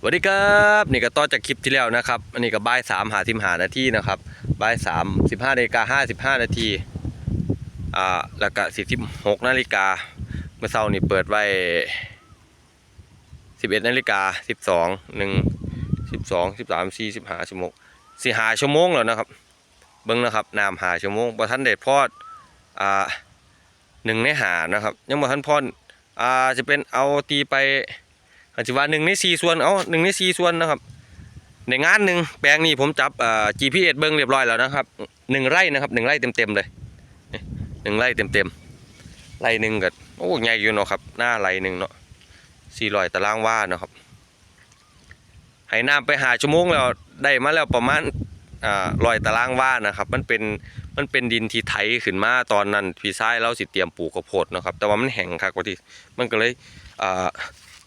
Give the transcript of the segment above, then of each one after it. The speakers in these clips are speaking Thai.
สวัสดีครับนี่ก็ต่อจากคลิปที่แล้วนะครับ อันนี้ก็บ่ายสามหาสิบหานาทีนะครับบ่ายสามสิบห้านาฬิกาห้าสิบห้านาทีอ่าแล้วก็สี่สิบหกนาฬิกาเมื่อเช้านี่เปิดไว้สิบเอ็ดนาฬิกาสิบสองหนึ่งสิบสองสิบสามสี่สิบห้าชั่วโมงสี่หาชั่วโมงแล้วนะครับ เบิ้งนะครับน้ำหาชั่วโมงพอท่านได้พอดอ่าหนึ่งในหานะครับ ยังบ่ทันพอดอ่าจะเป็นเอาตีไป อาจจะว่าหนึ่งในสี่ส่วนเอาหนึ่งในสี่ส่วนนะครับ ในงานหนึ่งแปลงนี้ผมจับอ่อ GPS เบิ้งเรียบร้อยแล้วนะครับหนึ่งไร่นะครับหนึ่งไร่เต็มๆเลยหนึ่งไร่เต็มๆไร่หนึ่งก็โอ้ใหญ่อยู่เนาะครับ หน้าไร่หนึ่งเนาะสี่ร้อยตารางวานะครับให้น้ำไปหาชั่วโมงแล้วได้มาแล้วประมาณอ่าร้อยตารางวานะครับ มันเป็นมันเป็นดินที่ไถขึ้นมาตอนนั้นพี่ชายเราสิเตรียมปลูกข้าวโพดนะครับ แต่ว่ามันแห้งคักกว่าที่มันก็เลยอ่า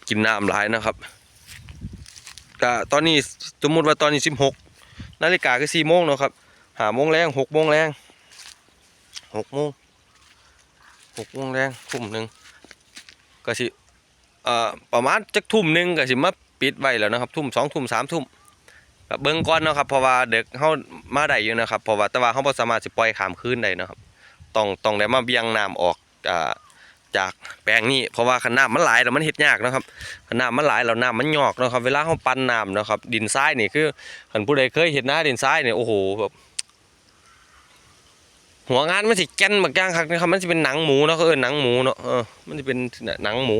กินน้ำหลายนะครับก็ตอนนี้สมมติว่าตอนนี้สิบหกนาฬิกาคือสี่โมงเนาะครับหาโมงแรงหกโมงแรงหกโมงหกโมงแรงทุ่มหนึ่งก็สิเอ่อประมาณจักทุ่มหนึ่งก็สิมาปิดไว้แล้วนะครับ ทุ่มสองทุ่มสามทุ่มก็เบิ่งก่อนเนาะครับเพราะว่าเด็กเฮามาได้อยู่นะครับเพราะว่าแต่ว่าเฮาบ่สามารถสิปล่อยขามคืนได้นะครับต้องต้องได้มาเบี่ยงน้ำออกอ่า จากแปลงนี้เพราะว่าขนาดมันหลายแล้วมันเฮ็ดยากนะครับขนาดมันหลายแล้วน้ำมันหยอกนะครับเวลาเขาปั้นน้ำนะครับ ดินทรายนี่คือคันผู้ใดเคยเห็นหน้าดินทรายเนี่ยโอ้โหแบบหัวงานมันสิแกนบางอย่างครับนะครับมันจะเป็นหนังหมูเนาะเขาเอิ้นหนังหมูเนาะเออมันจะเป็นหนังหมู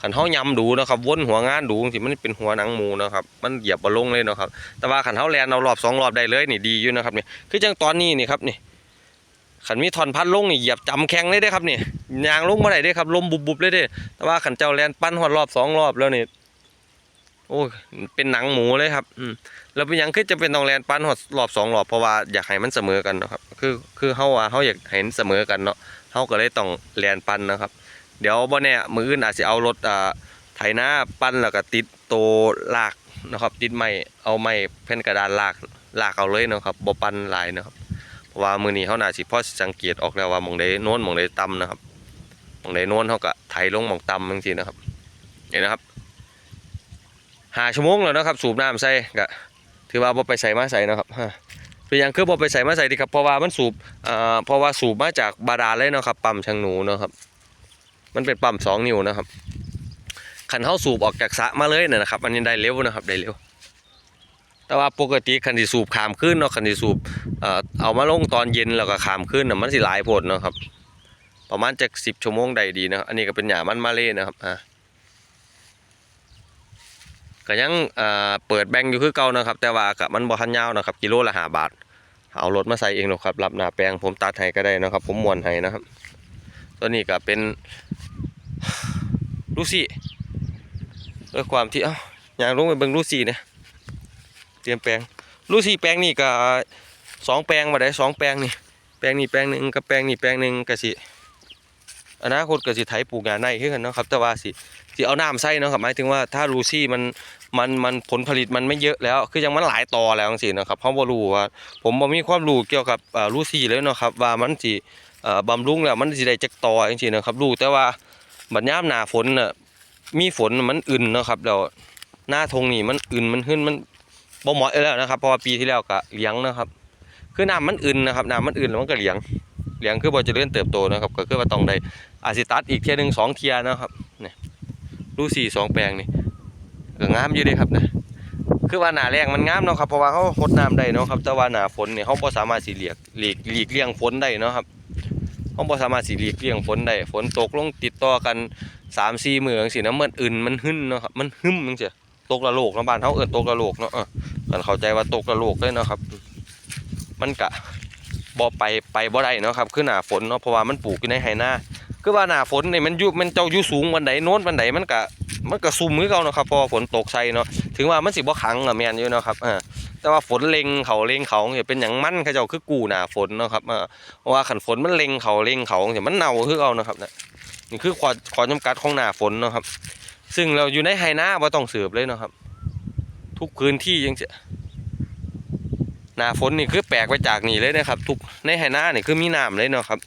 ขันเฮายำดูนะครับวนหัวงานดูสิมันเป็นหัวหนังหมูนะครับมันเหยียบบ่ลงเลยนะครับแต่ว่าขันเฮาแลนเอารอบสองรอบได้เลยนี่ดีอยู่นะครับนี่คือจังตอนนี้นี่ครับนี่ ขันมีทอนพัดลงนี่เหยียบจำแข็งเลยเด้ครับนี่ยางลงมาได้เด้ครับลมบุบๆเลยเด้แต่ว่าขันเจ้าแลนปั้นหอดรอบสองรอบแล้วนี่โอ้เป็นหนังหมูเลยครับอืมแล้วเป็นยังคือจะเป็นต้องแลนปั้นหอดรอบสองรอบเพราะว่าอยากให้มันเสมอกันนะครับ คือคือเฮาว่าเฮาอยากให้มันเสมอกันเนาะเฮาก็เลยต้องแลนปั้นนะครับ เดี๋ยวบ่แน่มืออื่นอาจจะเอารถอ่าไถนาปั้นแล้วก็ติดโตลากนะครับ ติดไม้เอาไม้แผ่นกระดานลากลากเอาเลยเนาะครับบ่ปั้นลายนะครับเพราะ ว่ามือนี้เขาน่าสิพ่อสังเกตออกแล้วว่าหมองใดโน้นหมองใดต่ำนะครับหมองใดโน้นเขาก็ไถลงหมองต่ำจังซี่นะครับเห็นนะครับหาชั่วโมงแล้วนะครับ สูบน้ำใส่ก็ถือว่าบ่ไปใส่มาใส่นะครับฮะเป็นอย่างคือบ่ไปใส่มาใส่ดีครับเพราะว่ามันสูบอ่อเพราะว่าสูบมาจากบาดาลเลยนะครับปั๊มช่างหนูนะครับ มันเป็นปั๊มสองนิ้วนะครับขันเขาสูบออกจากสะมาเลยเนี่ยนะครับอันนี้ได้เร็วนะครับได้เร็ว แต่ว่าปกติคันที่สูบขามขึ้นเนาะคันที่สูบเอามาลงตอนเย็นแล้วก็ขามขึ้นนะมันสิหลายโพดเนาะครับประมาณจากสิบชั่วโมงใดดีนะครับอันนี้ก็เป็นหยามันมาเล่นะครับอ่าก็ยังเปิดแบงอยู่คือเก่านะครับ แต่ว่ากับมันบ่ทันยาวนะครับกิโลละห้าบาท เอารถมาใส่เองเนาะครับรับหน้าแปลงผมตัดให้ก็ได้นะครับ ผมมวนให้นะครับ ตัวนี้ก็เป็นลูซี่ด้วยความที่เอ้าย่างลงไปเบิ่งลูซี่เนี่ย เตรียมแปลงลูซี่แปลงนี่ก็สองแปลงมาได้สองแปลงนี่แปลงนี่แปลงหนึ่งกับแปลงนี่แปลงหนึ่งก็สิอนาคตก็สิไถปลูกงานในคือกันเนาะครับแต่ว่าสิสิเอาน้ำใส่เนาะครับหมายถึงว่าถ้าลูซี่มันมันมันผลผลิตมันไม่เยอะแล้ว คือยังมันหลายต่อแล้วจังซี่นะครับเพราะบ่ารู้ว่าผมบ่มีความรู้เกี่ยวกับลูซี่เลยเนาะครับว่ามันสิบำรุงแล้วมันสิได้จักต่อจังซี่นะครับรู้แต่ว่าบัดยามหนาฝนน่ะมีฝนมันอื่นเนาะครับแล้วหน้าทงนี่มันอื่นมันขึ้นมัน บ่เหมาะอแล้วนะครับเพราะว่าปีที่แล้วก็เลี้ยงนะครับ คือน้ำมันอื่นนะครับน้ำมันอื่นแล้วมันก็เลี้ยงเลี้ยงคือบ่เริญเติบโตนะครับ ก็คือว่าต้องได้อาจสิตัดอีกเทียหนึ่งสองเทียนะครับนี่ดูสี่สองแปลงนี่ก็งามอยู่เด้ครับนะคือว่าหนาแรงมันงามเนาะครับเพราะว่าเขาหดน้ำได้เนาะครับแต่ว่าหนาฝนเนี่ยเขาบ่สามารถสิเหลียกหลีกหลีกเลี่ยงฝนได้เนาะครับเขาบ่สามารถสิหลีกเลี่ยงฝนได้ฝนตกลงติดต่อกัน3-4มื้อจังซี่นะมันอื่นมันหึ้นเนาะครับมันหึมจังซี่ตกละโลกนะบ้านเฮาเอิ้นตกละโลกเนาะ เออกันเข้าใจว่าตกกระโหลกเลยเนาะครับ มันกะบ่ไปไปบ่ได้เนาะครับคือหน้าฝนเนาะเพราะว่ามันปลูกอยู่ในไหนาคือว่าหน้าฝนนี่มันยู่มันเจ้าอยู่สูงบันไดโน้นบันไดมันกะมันกะซุ่มคือเก่าเนาะครับพอฝนตกใส่เนาะถึงว่ามันสิบ่ขังอะแมนอยู่เนาะครับเออแต่ว่าฝนเล็งเขาเล็งเขาเนี่ยเป็นหยังมั่นเขาเจ้าคือกู้หน้าฝนเนาะครับเออเพราะว่าขันฝนมันเล็งเขาเล็งเขาเนี่ยมันเน่าคือเก่านะครับเนี่ยนี่คือข้อข้อจำกัดของหน้าฝนเนาะครับ ซึ่งเราอยู่ในไหนาบ่ต้องเสือบเลยเนาะครับ ทุกพื้นที่ยังจะหนาฝนนี่คือแปลกไปจากนี่เลยนะครับ ทุกในไหนานี่คือมีน้ำเลยเนาะครับ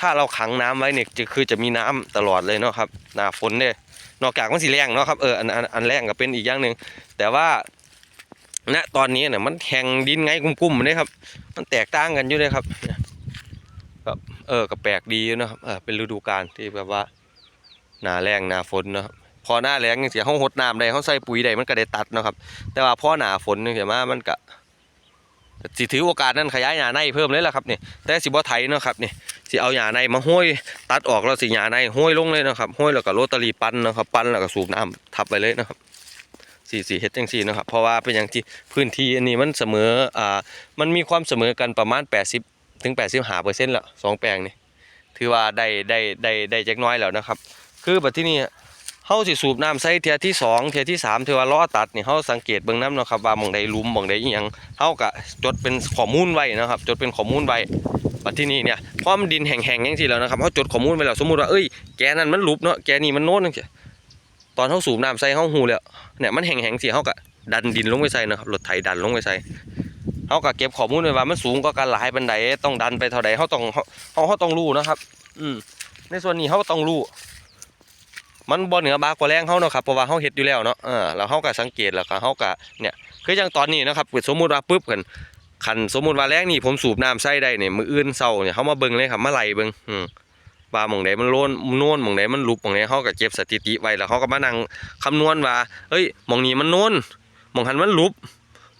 ถ้าเราขังน้ำไว้เนี่ยจะคือจะมีน้ำตลอดเลยเนาะครับหนาฝนเนี่ยนอกจากมันสิแรงเนาะครับเอออันอันอันแรงก็เป็นอีกอย่างหนึ่งแต่ว่าณตอนนี้เนี่ยมันแทงดินไงกุ้มๆเลยครับ มันแตกต่างกันอยู่เลยครับเนี่ยครับเออก็แปลกดีนะครับเออเป็นฤดูกาลที่แบบว่าหนาแรงหนาฝนนะครับ พอหน้าแรงจังซี่เฮาหดน้ำได้เฮาใส่ปุ๋ยได้มันก็ได้ตัดเนาะครับ แต่ว่าพอหน้าฝนจังซี่มามันก็สิถือโอกาสนั้นขยายหญ้าในเพิ่มเลยล่ะครับนี่แต่สิบ่ไถเนาะครับนี่สิเอาหญ้าในมาห้อยตัดออกแล้วสิหญ้าในห้อยลงเลยนะครับห้อยแล้วก็โรตารีปั้นนะครับปั้นแล้วก็สูบน้ำทับไปเลยนะครับสี่สี่เฮ็ดจังซี่นะครับเพราะว่าเป็นอย่างที่พื้นที่อันนี้มันเสมออ่ามันมีความเสมอกันประมาณ 80ถึง85%แล้วสองแปลงนี่ถือว่าได้ได้ได้ได้จักน้อยแล้วนะครับ คือแบัดที่นี่ เฮาสิสูบน้ำใส่เทียที่สองเทียที่สามเทียว่าล้อตัดนี่เฮาสังเกตเบิ่งน้ำเนาะครับว่าหม่องใดลุมหม่องใดอีหยังเฮาก็จดเป็นข้อมูลไว้นะครับ จดเป็นข้อมูลไว้บัดที่นี่เนี่ยพอมันดินแห้งๆจังซี่แล้วนะครับเฮาจดข้อมูลไว้แล้วสมมุติว่าเอ้ยแกนั้นมันลุบเนาะแกนี่มันโน้นจังซี่ตอนเฮาสูบน้ำใส่เฮาฮู้แล้วเนี่ยมันแห้งๆสิเฮาก็ดันดินลงไปใส่นะครับรถไถดันลงไปใส่เฮาก็เก็บข้อมูลไว้ว่ามันสูงกว่ากันหลายปานใดต้องดันไปเท่าใดเฮาต้องเฮาเฮาเฮาต้องรู้นะครับ อืมในส่วนนี้เฮาต้องรู้ มันบ่เหนือบากว่าแรงเฮาเนาะครับเพราะว่าเฮาเฮ็ดอยู่แล้วเนาะเออแล้วเฮาก็สังเกตแล้วก็เฮาก็เนี่ยคืออย่างตอนนี้นะครับสมมุติว่าปึ๊บกันคันสมมุติว่าแรงนี่ผมสูบน้ำใส่ได้เนี่ยมืออื่นเช้าเนี่ยเฮามาเบิ่งเลยครับมาไล่เบิ่งอืมว่าหม่องใดมันโลนโน่นหม่องใดมันลุบหม่องใดเฮาก็เก็บสถิติไว้แล้วเฮาก็มานั่งคำนวณว่าเอ้ยหม่องนี้มันโน่นหม่องหันมันลุบ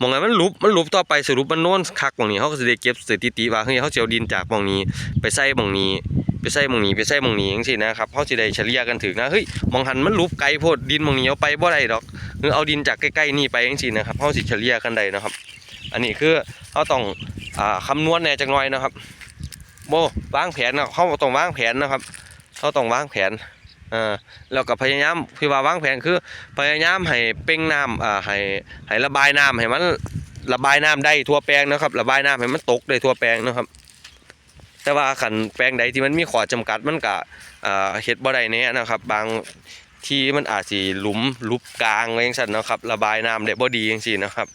มองนั้นมันลุบมันลุบต่อไปสรุปมันโน่นคักหม่องนี้เฮาก็สิได้เก็บสถิติว่าเฮ้ยเฮาสิเอาดินจากหม่องนี้ไปใส่หม่องนี้ไปใส่หมองนี้ ไปใส่หมองนี้จังซี่นะครับเขาสิได้เฉลี่ยกันถึงนะเฮ้ยมองหันมันลุบไกลโพดดินหมองนี้เอาไปบ่ได้ดอกหรือเอาดินจากใกล้ๆนี่ไปจังซี่นะครับเขาสิเฉลี่ยกันได้นะครับ อันนี้คือเขาต้องอ่าคำนวณแน่จักหน่อยนะครับโบวางแผนนะเขาต้องวางแผนนะครับเขาต้องวางแผน อ่าแล้วก็พยายามคือว่าวางแผนคือพยายามให้เป่งน้ำอ่าให้ให้ระบายน้ำให้มันระบายน้ำได้ทั่วแปลงนะครับ ระบายน้ำให้มันตกได้ทั่วแปลงนะครับ แต่ว่าขันแปลงใดที่มันมีขอจำกัดมันก็อ่าเฮ็ดบ่ได้แน่นะครับ บางที่มันอาจสิหลุมลุบกลางไว้จังซั่นนะครับ ระบายน้ำได้บ่ดีจังซี่นะครับ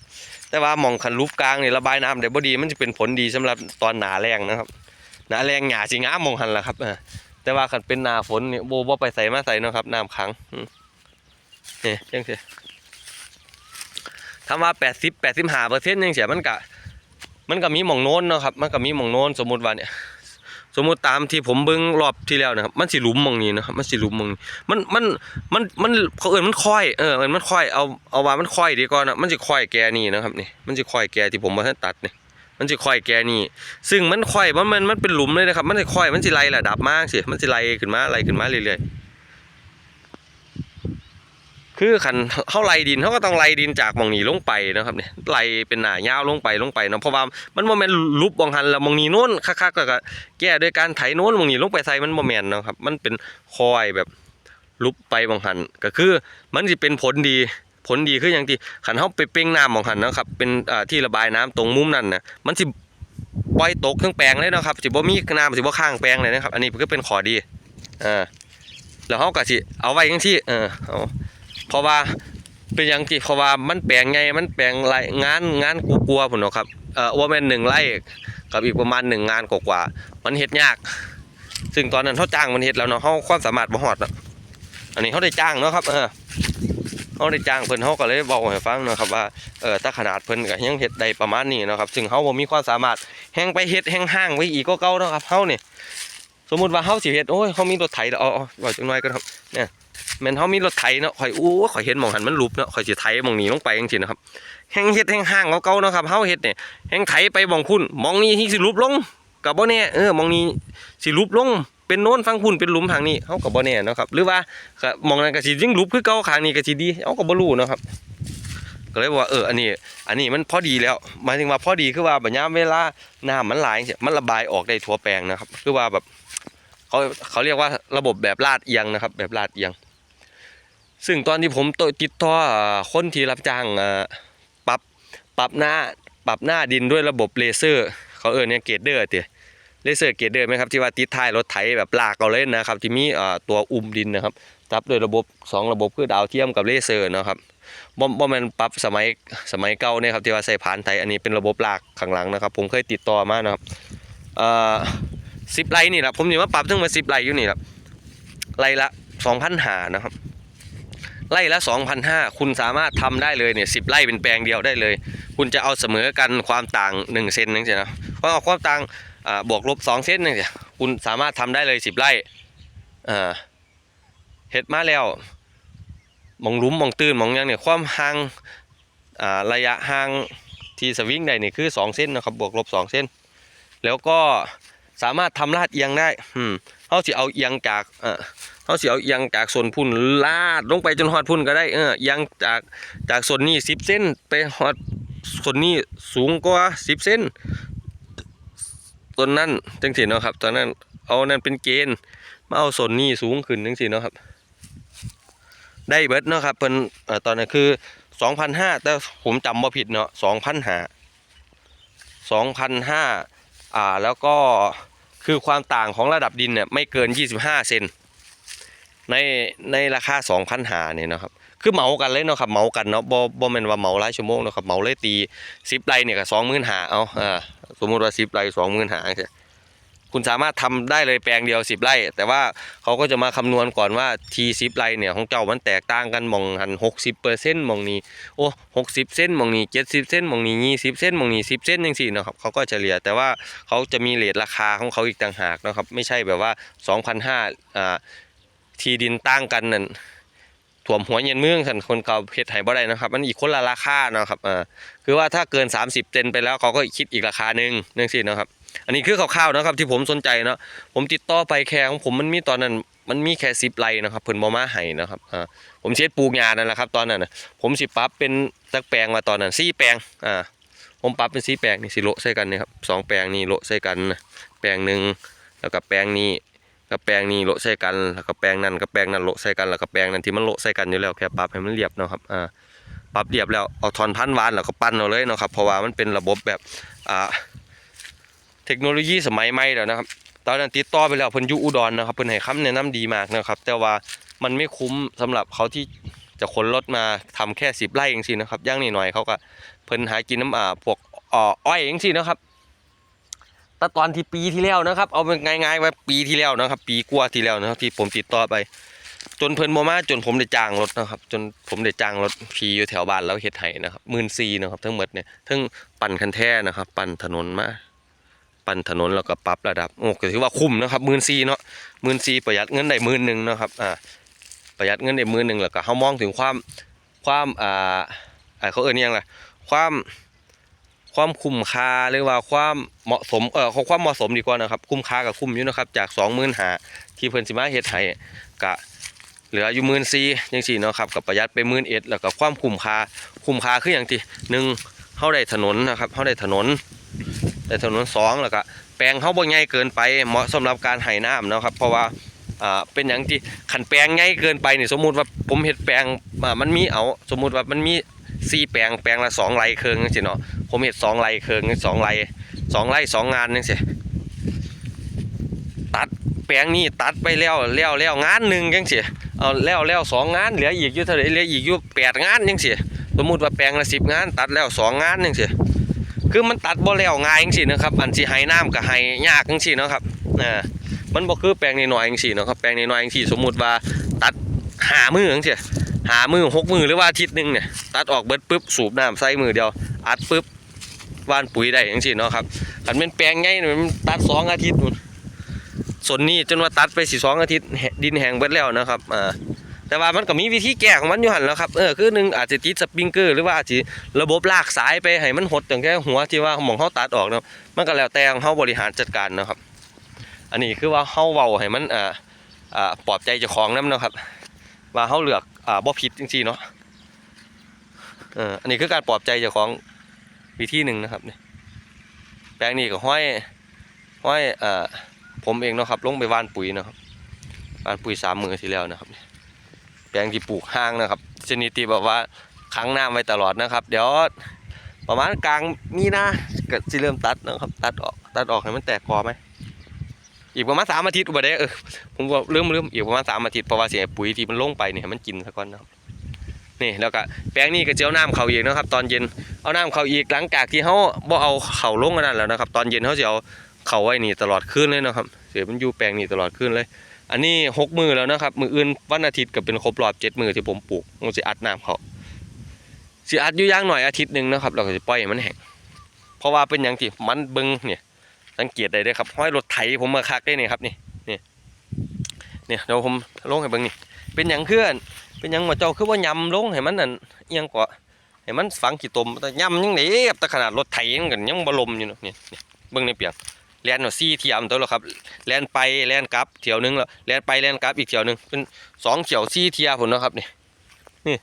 แต่ว่ามองคันลุบกลางนี่ระบายน้ำได้บ่ดี มันจะเป็นผลดีสำหรับตอนหนาแรงนะครับหนาแรงหญ้าสิงามมองหันละครับ แต่ว่าคันเป็นหน้าฝนนี่บ่บ่ไปใส่มาใส่นะครับน้ำขังอืมนี่จังซี่คำว่า80 85%จังซี่มันก็มันก็มีหม่องโน้นนะครับ มันก็มีหม่องโน้นสมมติว่าเนี่ย สมมติตามที่ผมเบิ่งรอบที่แล้วนะครับ มันสิหลุมมองนี้นะครับ มันสิหลุมมองนี้ มันมันมันมันเขาเอิ้นมันค่อยเออเอิ้นมันค่อยเอาเอาว่ามันค่อยดีก่อนนะมันสิค่อยแกนี่นะครับนี่มันสิค่อยแกที่ผมบ่ทันตัดเนี่ย มันสิค่อยแกนี่ ซึ่งมันค่อยมันมันมันเป็นหลุมเลยนะครับ มันสิค่อยมันสิไล่ระดับมากสิมันสิไล่ขึ้นมาไล่ขึ้นมาเรื่อยๆคือคันเฮาไล่ดินเฮาก็ต้องไล่ดินจากมองนี้ลงไปนะครับเนี่ยไล่เป็นหนายาวลงไปลงไปเนาะเพราะว่ามันบ่แม่นลุบบ่หันแล้วมองนี้โน้นคักๆก็แก้ด้วยการไถโน้นมองนี้ลงไปใส่มันบ่แม่นเนาะครับ มันเป็นคอยแบบลุบไปบางหันก็คือมันสิเป็นผลดี ผลดีคืออย่างที่ขันเฮาไปเป้งน้ำบางหันนะครับ เป็นที่ระบายน้ำตรงมุมนั้นนะมันสิปล่อยตกทั้งแปลงเลยนะครับสิบ่มีน้ำสิบ่ข้างแปลงเลยนะครับ อันนี้ก็เป็นขอดีอ่าแล้วเฮาก็สิเอาไว้จังซี่เออเอาเพราะว่าเป็นอย่างที่เพราะว่ามันแปลงใหญ่มันแปลงไรงานงานกูกลัวพุ่นเนาะครับเอ่อว่าแม่นหนึ่งไร่กับอีกประมาณหนึ่งงานกว่าๆมันเฮ็ดยาก ซึ่งตอนนั้นเขาจ้างมันเฮ็ดแล้วเนาะเขาความสามารถบ่ฮอดเนาะอันนี้เขาได้จ้างเนาะครับเออ เขาได้จ้างเพิ่นเขาก็เลยบอกให้ฟังนะครับว่าเออถ้าขนาดเพิ่นก็ยังเฮ็ดได้ประมาณนี้นะครับซึ่งเขาบ่มีความสามารถแฮงไปเฮ็ดแฮงห้างไว้อีกก็เก่านะครับเฮาเนี่ยสมมุติว่าเฮาสิเฮ็ดโอ้ยเฮามีรถไถแล้วอาเอว่าจังน้อยก็ครับเนี่ยแม่นเฮามีรถไถเนาะข่อยอู้ข่อยเห็นมองหันมันลุบเนาะข่อยสิไถมองนี้ลงไปจังซี่นะครับแฮงเฮ็ดแฮงห้างเก่าๆนะครับเฮาเฮ็ดเนี่ยแฮงไถไปมองพุ่นหม่องนี้ที่สิลุบลงก็บ่แน่เออมองนี้สิลุบลง เป็นโน้นฟังพุ่นเป็นหลุมทางนี้เขาก็บ่แน่นะครับ หรือว่าก็มองนั้นก็สิยิ่งหลุมคือเก่าข้างนี้ก็สิดีเขาก็บ่รู้นะครับ ก็เลยว่าเอออันนี้ อันนี้มันพอดีแล้วหมายถึงว่าพอดีคือว่าบัดยามเวลาน้ำมันไหลมันระบายออกได้ทั่วแปลงนะครับ คือว่าแบบเขาเขาเรียกว่าระบบแบบลาดเอียงนะครับ แบบลาดเอียง ซึ่งตอนที่ผมติดต่อคนที่รับจ้างปรับปรับหน้าปรับหน้าดินด้วยระบบเลเซอร์ เขาเออเนี่ยเกรดเดอร์เต เลเซอร์เกรดเดอร์ไหมครับที่ว่าติดท้ายรถไถแบบลากเอาเลยนนะครับที่มีตัวอุ้มดินนะครับปรับโดยระบบสองระบบคือดาวเทียมกับเลเซอร์นะครับบ่บ่แม่นปรับสมัยสมัยเก่าเนี่ยครับที่ว่าใส่ผ่านไถอันนี้เป็นระบบลากข้างหลังนะครับ ผมเคยติดต่อมานะครับเอ่อสิบไร่นี่แหละผมนี่ว่าปรับทั้งมดสิบไร่อยู่นี่แหละไร่ละสองพันหานะครับไร่ละ 2,500 คุณสามารถทำได้เลยเนี่ยสิไร่เป็นแปลงเดียวได้เลย คุณจะเอาเสมอกันความต่าง1เซนนึงเสียนะเพราะความต่าง บวกลบ2เซนนึงเสียคุณสามารถทำได้เลย10ไร่เฮ็ดมาแล้วมองลุมมองตื้นมองยังเนี่ยความห่างาระยะห่างที่สวิงได้นี่คือ2เส้นนะครับบวกลบ2เส้น แล้วก็สามารถทำลาดเอียงได้อืมเขาสิเอาเอียงจากเออเขาสิเอาเอียงจากส่วนพุ่นลาดลงไปจนฮอดพุ่นก็ได้เออเอียงจากจากส่วนนี้10เส้นไปฮอดส่วนนี้สูงกว่า10เส้น ต้นนั้นจังสิเนาะครับตอนนั้นเอานั่นเป็นเกณฑ์มาเอาสนนี่สูงขึ้นจังสิเนาะครับ ได้เบิดเนาะครับเป็นตอนนั้นคือ2,500แต่ผมจำบ่ผิดเนาะ2,500 2,500อ่าแล้วก็คือความต่างของระดับดินเนี่ยไม่เกิน 25 เซน ในในราคา2,500เนี่ยนะครับคือเหมากันเลยเนาะครับเหมากันเนาะบ่บ่แม่นว่าเหมารายชั่วโมงเนาะครับเหมาเลยตี10ไร่เนี่ยก็25,000เอาอ่าสมมุติว่า10ไร่25,000ใช่คุณสามารถทำได้เลยแปลงเดียว10ไร่แต่ว่าเขาก็จะมาคำนวณก่อนว่าที10ไร่เนี่ยของเจ้ามันแตกต่างกันมองหัน60%หมองนี้โอ้หกสิบเส้นมองนี้เจ็ดสิบเส้นมองนี้ยี่สิบเส้นมองนี้สิบเส้นยังสี่นาะครับเขาก็เฉลี่ยแต่ว่าเขาจะมีเรทราคาของเขาอีกต่างหากนะครับไม่ใช่แบบว่าสองพันห้าอ่า ที่ดินตั้งกันนั่นถ่วมหัวเย็นเมืองสันคนเก่าเพชรไห้บ่ได้นะครับ มันอีกคนละราคาเนาะครับอ่าคือว่าถ้าเกิน 30 เซนไปแล้วเขาก็คิดอีกราคาหนึ่งนั่นสินะครับ อันนี้คือคร่าวๆนะครับที่ผมสนใจเนาะผมติดต่อไปแค่ของผมมันมีตอนนั้นมันมีแค่สิบไร่นะครับเพิ่นบ่มาให้นะครับอ่าผมเช็ดปลูกงานนั่นแหละครับ ตอนนั้นนะผมสิปรับเป็นสักแปลงมาตอนนั้นสี่แปลงอ่าผมปรับเป็นสี่แปลงนี่สิโลใส่กันนี่ครับสองแปลงนี่โลใส่กันนะแปลงหนึ่งแล้วก็แปลงนี้ กับแปลงนี้โละใส่กันแล้วก็แปลงนั้นกับแปลงนั้นโละใส่กันแล้วก็แปลงนั้นที่มันโละใส่กันอยู่แล้วแค่ปรับให้มันเรียบเนาะครับอ่าปรับเรียบแล้วเอาทอนพันวานแล้วก็ปั้นเอาเลยเนาะครับเพราะว่ามันเป็นระบบแบบอ่าเทคโนโลยีสมัยใหม่แล้วนะครับตอนนั้นติดต่อไปแล้วเพิ่นยูอุดรนะครับเพิ่นให้คำแนะนำดีมากนะครับ แต่ว่ามันไม่คุ้มสำหรับเขาที่จะขนรถมาทำแค่สิบไร่เองสินะครับย่างนิดหน่อยเขาก็เพิ่นหากินน้ำอ่าพวกอ้อยเองสินะครับ แต่ตอนที่ปีที่แล้วนะครับ เอาเป็นง่ายๆว่าปีที่แล้วนะครับ ปีกว่าที่แล้วนะครับ ที่ผมติดต่อไป จนเพิ่นบ่มาจนผมได้จ้างรถนะครับ จนผมได้จ้างรถพีอยู่แถวบ้านแล้วเฮ็ดให้นะครับหมื่นซีนะครับ ทั้งหมดเนี่ยทั้งปั่นคันแท้นะครับ ปั่นถนนมาปั่นถนนแล้วก็ปรับระดับโอ้ก็ถือว่าคุ้มนะครับหมื่นซีเนาะหมื่นซีประหยัดเงินได้หมื่นหนึ่งนะครับอ่าประหยัดเงินได้มือหนึ่งแล้วก็เขามองถึงความความอ่าอ่าเขาเอ่ยนี่ยังไงความ ความคุ้มค่าหรือว่าความเหมาะสมเอ่อความเหมาะสมดีกว่านะครับคุ้มค่ากับคุ้มอยู่นะครับจากสองหมื่นหาที่เพิ่นสิมาเฮ็ดให้กะเหลืออยู่หมื่นสี่ยังสี่เนาะครับกับประหยัดไปหมื่นเอ็ดแล้วก็ความคุ้มค่าคุ้มค่าคืออย่างที่หนึ่งเข้าได้ถนนนะครับเข้าได้ถนนได้ถนนสองแล้วก็แปลงเข้าบ่ใหญ่เกินไปเหมาะสำหรับการไห้น้ำเนาะครับ เพราะว่าอ่าเป็นอย่างที่ขันแปลงใหญ่เกินไปนี่สมมุติว่าผมเฮ็ดแปลงอ่ามันมีเอาสมมุติว่ามันมี สี่แปลงแปลงละสองไร่เคิงจังซี่เนาะผมเฮ็ดสองไร่เคิงสองไร่สองไร่สองงานจังซี่ตัดแปลงนี้ตัดไปแล้วแล้วแล้วงานหนึ่งจังซี่เอาแล้วแล้วสองงานเหลืออีกอยู่เท่าไรเหลืออีกอยู่แปดงานจังซี่สมมติว่าแปลงละสิบงาน ตัดแล้วสองงานจังซี่คือมันตัดบ่แล้วง่ายจังซี่นะครับอันสิให้น้ำก็ให้ยากจังซี่เนาะครับอ่ามันบ่คือแปลงน้อยๆจังซี่เนาะครับแปลงน้อยๆจังซี่สมมติว่าตัดหามือจังซี่ หามือหกมือหรือว่าอาทิตย์หนึ่งเนี่ยตัดออกเบิดปุ๊บสูบน้ำใส่มือเดียว อัดปุ๊บว่านปุ๋ยได้จังซี่เนาะครับคันเป็นแปลงใหญ่นี่มันตัดสองอาทิตย์นู่นส่วนนี้จนว่าตัดไปสิสองอาทิตย์ดินแห้งเบิดแล้วนะครับอ่าแต่ว่ามันก็มีวิธีแก้ของมันอยู่หันแล้วครับเออคือหนึ่งอาจจะติดสปริงเกอร์หรือว่าอาจจะระบบลากสายไปให้มันหดตั้งแค่หัวที่ว่าหมองเฮาตัดออกเนาะมันก็แล้วแต่ของเฮาบริหารจัดการนะครับ อันนี้คือว่าเฮาเว้าให้มันอ่าอ่าปลอบใจเจ้าของนำเนาะครับ ว่าเฮาเลือกอ่าบ่ผิดจริงๆเนาะเอออันนี้คือการปลอบใจเจ้าของวิธีหนึ่งนะครับเนี่ยแปลงนี้ก็ห้อยห้อยอ่าผมเองเนาะครับลงไปว่านปุ๋ยนะครับว่านปุ๋ยสามมือที่แล้วนะครับนี่แปลงที่ปลูกห้างนะครับชนิดที่แบบว่าค้างน้ำไว้ตลอดนะครับ เดี๋ยวประมาณกลางมีนาก็สิเริ่มตัดนะครับ ตัดออกตัดออกให้มันแตกกอไหม อีกประมาณสามอาทิตย์อุบัติเหตุเออผมก็เริ่มเริ่มอีกประมาณสามอาทิตย์เพราะว่าเสียปุ๋ยที่มันลงไปเนี่ยมันกินซะก่อนนะครับนี่แล้วก็แปลงนี้ก็เจียวน้ำเขาอีกนะครับ ตอนเย็นเอาน้ำเขาอีกหลังจากที่เขาบ่เอาเขาลงกันนั่นแล้วนะครับ ตอนเย็นเขาจะเอาเขาไว้นี่ตลอดคืนเลยนะครับ เสียมันอยู่แปลงนี่ตลอดคืนเลย อันนี้หกมือแล้วนะครับมืออื่นวันอาทิตย์ก็เป็นครบรอบเจ็ดมือที่ผมปลูกผมสิอัดน้ำเขาสิอัดอยู่ย่างหน่อยอาทิตย์หนึ่งนะครับเราก็จะปล่อยให้มันแห้งเพราะว่าเป็นอย่างที่มันเบิงเนี่ย สังเกตได้เลยครับห้อยรถไถผมมาคักได้นี่ครับนี่นี่เนี่ยเดี๋ยวผมลงให้เบิ่งนี่เป็นอย่างเคลื่อนเป็นอย่างมาเจ้าคือว่ายำลงให้มันนั่นเอียงกว่าให้มันฝังขี้ตมแต่ยำยังไงแต่ขนาดรถไถยังกันยังบลมอยู่เนาะนี่นี่เบิ่งในเปียกแลนเนาซี่เทียมตัวแล้วครับแลนไปแลนกลับเที่ยวหนึงแล้วแลนไปแลนกลับอีกเที่ยวหนึงเป็นสองเที่ยวซี่เทียผมนะครับนี่นี่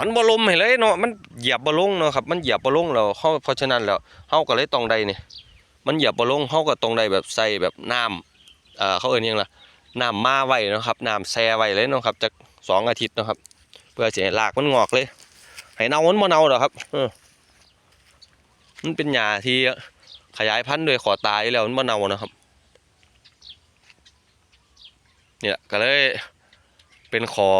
มันบลมให้เลยเนาะมันเหยียบบลงเนาะครับมันเหยียบบลงแล้วเฮาเพราะฉะนั้นแล้วเฮาก็เลยต้องได้นี่มันเหยียบบลงเฮาก็ต้องได้แบบใส่แบบน้ำเอ่อเขาเอ่ยยังล่ะน้ำมาไว้นะครับน้ำแช่ไว้เลยนะครับจักสองอาทิตย์นะครับ เพื่อจะให้รากมันงอกเลย ให้เน่ามันบ่เน่าดอกครับมันเป็นหญ้าที่ขยายพันธุ์โดยขอตายแล้วมันบ่เน่านะครับเนี่ยก็เลยเป็นขอ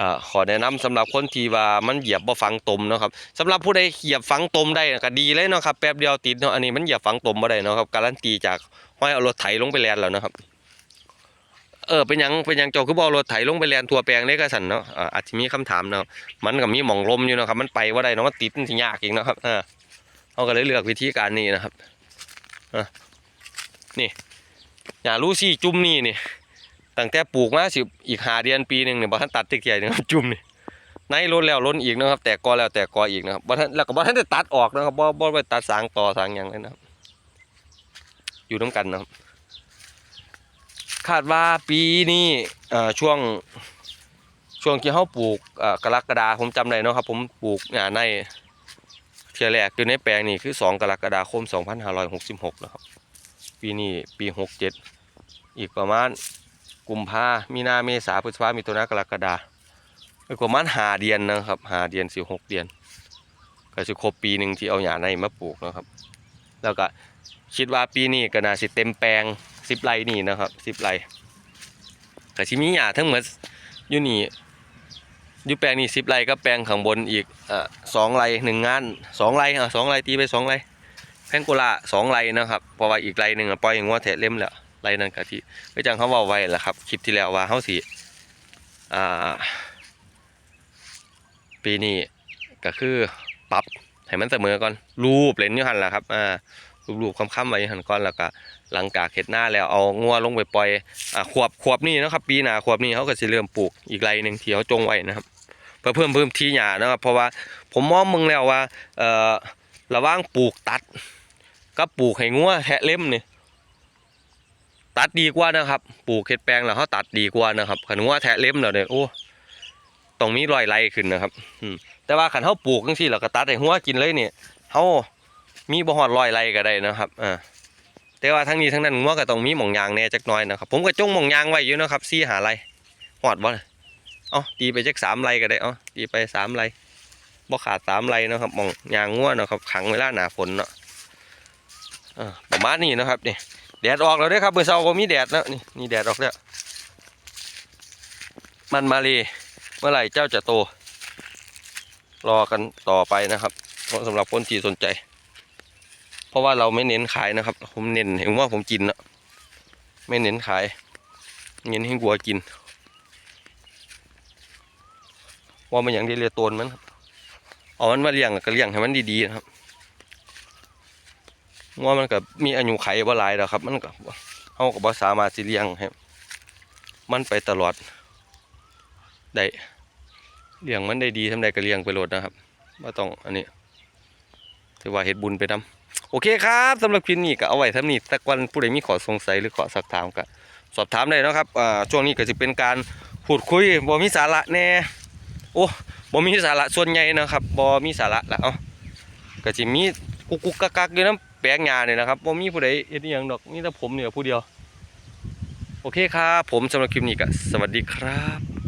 อ่าขอแนะนำสำหรับคนที่ว่ามันเหยียบบ่ฝังตมเนาะครับสำหรับผู้ใดเหยียบฝังตมได้ก็ดีเลยเนาะครับแป๊บเดียวติดเนาะอันนี้มันเหยียบฝังตมบ่ได้เนาะครับการันตีจากห้อยเอารถไถลงไปแลนแล้วนะครับเออเป็นยังเป็นยังเจ้าคือบอารถไถลงไปแลนทัวแปลงได้ก็สั่นเนาะอาจจะมีคำถามเนาะมันก็มีหม่องลมอยู่เนาะครับ มันไปว่าได้เนาะมันติดมันสิยากเอีกเนาะครับเออเขาก็เลยเลือกวิธีการนี้นะครับอะนี่อย่ารู้สิจุ่มนี่นี่ ตั้งแต่ปลูกมาสิอีกหาเดือนปีหนึ่งเนี่ยบ่ทันตัดตะเกียบนะครับจุ่มนี่ในล้นแล้วล้นอีกนะครับ แต่กอแล้วแต่กออีกนะครับบ่ทันแล้วก็บ่ทันได้ตัดออกนะครับบ่บ่ไปตัดสางต่อสางหยังเลยนะครับ อยู่นํกันนะครับ คาดว่าปีนี้อ่อช่วงช่วงที่เขาปลูกอ่อกรกฎาผมจำได้นะครับ ผมปลูกหญ้าในเทียแรกอยู่ในแปลงนี่คือ 2 กรกฎาคม 2566 นะครับ ปีนี้ปี 67 อีกประมาณ กุมภามีนาเมษาพฤษภามีตุนากรกฎาอีกประมาณหาเดือนนะครับหาเดือนสิหกเดือนก็จะครบปีหนึ่งที่เอาหญ้าในมาปลูกนะครับ แล้วก็คิดว่าปีนี้ก็น่าสิเต็มแปลงสิบไร่นี่นะครับสิบไร่ก็สิมีหญ้าทั้งหมดอยู่นี่อยู่แปลงนี่สิบไร่ก็แปลงข้างบนอีกอ่อสองไร่หนึ่งงานสองไร่อะสองไร่ตีไปสองไร่แพงโกลาสองไร่นะครับเพราะว่าอีกไร่หนึ่งปล่อยอย่างว่าแทะเล่มแล้ว ไรนั้นก็ที่ก็จังเขาเว้าไว้แหละครับคลิปที่แล้วว่าเขาสิอ่า ปีนี้ก็คือปรับให้มันเสมอก่อนรูปเลนอยู่หันแหละครับอ่ารูปๆค้ำๆไว้อยู่หันก่อนแล้วก็หลังจากเฮ็ดหน้าแล้วเอางัวลงไปปล่อยอ่าขวบขวบนี่นะครับ ปีหน้าขวบนี่เขาก็สิเริ่มปลูกอีกไรหนึ่งที่เขาจงไว้นะครับเพื่อเพิ่มเพิ่มที่หญ้านะครับ เพราะว่าผมมองมึงแล้วว่าเอ่อระว่างปลูกตัดกับปลูกให้งัวแทะเล่มนี่ ตัดดีกว่านะครับ ปลูกเฮ็ดแปลงแล้วเขาตัดดีกว่านะครับขันงัวแทะเล่มแล้วเนี่ยโอ้ต้องมีรอยไรขึ้นนะครับอืมแต่ว่าขันเขาปลูกจังซี่แล้วก็ตัดให้หัวกินเลยเนี่ยเขามีบ่ฮอดรอยไรก็ได้นะครับอ่าแต่ว่าทั้งนี้ทั้งนั้นงัวก็ต้องมีหม่องยางแน่จักน้อยนะครับ ผมก็จ้งหม่องยางไว้อยู่นะครับซี่หาไรหอดบ่เล่ะเอาตีไปจักสามไรก็ได้เอ้าตีไปสามไรบ่ขาดสามไรนะครับหม่องยางงัวนะครับขังเวลาหนาฝนเนาะเออประมาณนี้นะครับเนี่ย แดดออกแล้วเด้อครับเมื่อเช้าก็มีแดดแล้วนี่นี่แดดออกแล้วมันมาเลยเมื่อไหร่เจ้าจะโต รอกันต่อไปนะครับเพราะสำหรับคนที่สนใจ เพราะว่าเราไม่เน้นขายนะครับ ผมเน้นเห็นว่าผมกินนะไม่เน้นขายเน้นให้วัวกิน ว่ามันอย่างที่เรียกตนมันเอามันมาเลี้ยงก็เลี้ยงให้มันดีๆนะครับ ว่ามันก็มีอายุไขว่าหลายแล้วครับ มันก็เฮาก็บ่สามารถสิเลี้ยงให้มันไปตลอดได้เลี้ยงมันได้ดีทำใดก็เลี้ยงไปโลดนะครับว่าต้องอันนี้ถือว่าเฮ็ดบุญไปนํโอเคครับสำหรับคลิปนี้ก็เอาไว้ท่านี้แต่วันผู้ใดมีขอสงสัยหรือขอสักถามก็สอบถามได้นะครับอ่าช่วงนี้ก็จะเป็นการพูดคุยบ่มีสาระแน่โอ้บ่มีสาระส่วนใหญ่นะครับบ่มีสาระละเอ้าก็สิมีกุกกุกกักกักอยู่น้ำ แปลงหญ้าเนี่ยนะครับบ่มีผู้ใดเฮ็ดอิหยังดอกมี่แต่ผมเนี่ยผู้เดียว โอเคครับ ผมสำหรับคลิปนี้ก็สวัสดีครับ